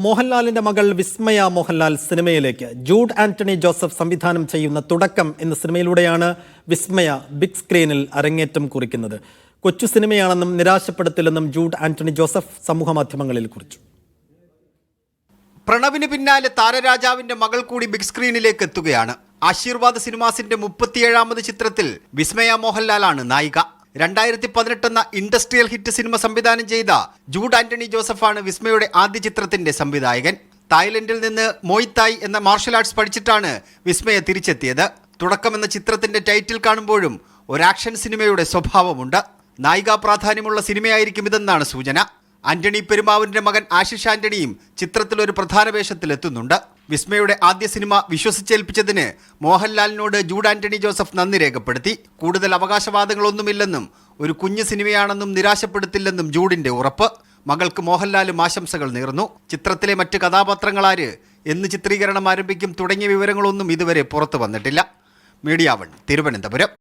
മോഹൻലാലിന്റെ മകൾ വിസ്മയ മോഹൻലാൽ സിനിമയിലേക്ക്. ജൂഡ് ആന്റണി ജോസഫ് സംവിധാനം ചെയ്യുന്ന തുടക്കം എന്ന സിനിമയിലൂടെയാണ് വിസ്മയ ബിഗ് സ്ക്രീനിൽ അരങ്ങേറ്റം കുറിക്കുന്നത്. കൊച്ചു സിനിമയാണെന്നും നിരാശപ്പെടുത്തില്ലെന്നും ജൂഡ് ആന്റണി ജോസഫ് സമൂഹമാധ്യമങ്ങളിൽ കുറിച്ചു. പ്രണവിന് പിന്നാലെ താരരാജാവിന്റെ മകൾ കൂടി ബിഗ് സ്ക്രീനിലേക്ക് എത്തുകയാണ്. ആശീർവാദ് സിനിമാസിന്റെ മുപ്പത്തിയേഴാമത് ചിത്രത്തിൽ വിസ്മയ മോഹൻലാലാണ് നായിക. രണ്ടായിരത്തി പതിനെട്ടെന്ന ഇൻഡസ്ട്രിയൽ ഹിറ്റ് സിനിമ സംവിധാനം ചെയ്ത ജൂഡ് ആന്റണി ജോസഫാണ് വിസ്മയുടെ ആദ്യ ചിത്രത്തിന്റെ സംവിധായകൻ. തായ്ലൻഡിൽ നിന്ന് മോയ്തായ് എന്ന മാർഷൽ ആർട്സ് പഠിച്ചിട്ടാണ് വിസ്മയ തിരിച്ചെത്തിയത്. തുടക്കം എന്ന ചിത്രത്തിന്റെ ടൈറ്റിൽ കാണുമ്പോഴും ഒരു ആക്ഷൻ സിനിമയുടെ സ്വഭാവമുണ്ട്. നായികാ പ്രാധാന്യമുള്ള സിനിമയായിരിക്കും ഇതെന്നാണ് സൂചന. ആന്റണി പെരുമാവിന്റെ മകൻ ആശിഷ് ആന്റണിയും ചിത്രത്തിൽ ഒരു പ്രധാന വേഷത്തിൽ എത്തുന്നുണ്ട് വിസ്മയുടെ ആദ്യ സിനിമ വിശ്വസിച്ചേൽപ്പിച്ചതിന് മോഹൻലാലിനോട് ജൂഡ് ആന്റണി ജോസഫ് നന്ദി രേഖപ്പെടുത്തി. കൂടുതൽ അവകാശവാദങ്ങളൊന്നുമില്ലെന്നും ഒരു കുഞ്ഞു സിനിമയാണെന്നും നിരാശപ്പെടുത്തില്ലെന്നും ജൂഡിന്റെ ഉറപ്പ്. മകൾക്ക് മോഹൻലാലും ആശംസകൾ നേർന്നു. ചിത്രത്തിലെ മറ്റ് കഥാപാത്രങ്ങളാര് എന്ന് ചിത്രീകരണം ആരംഭിക്കും തുടങ്ങിയ വിവരങ്ങളൊന്നും ഇതുവരെ പുറത്തു വന്നിട്ടില്ല. Media One Thiruvananthapuram.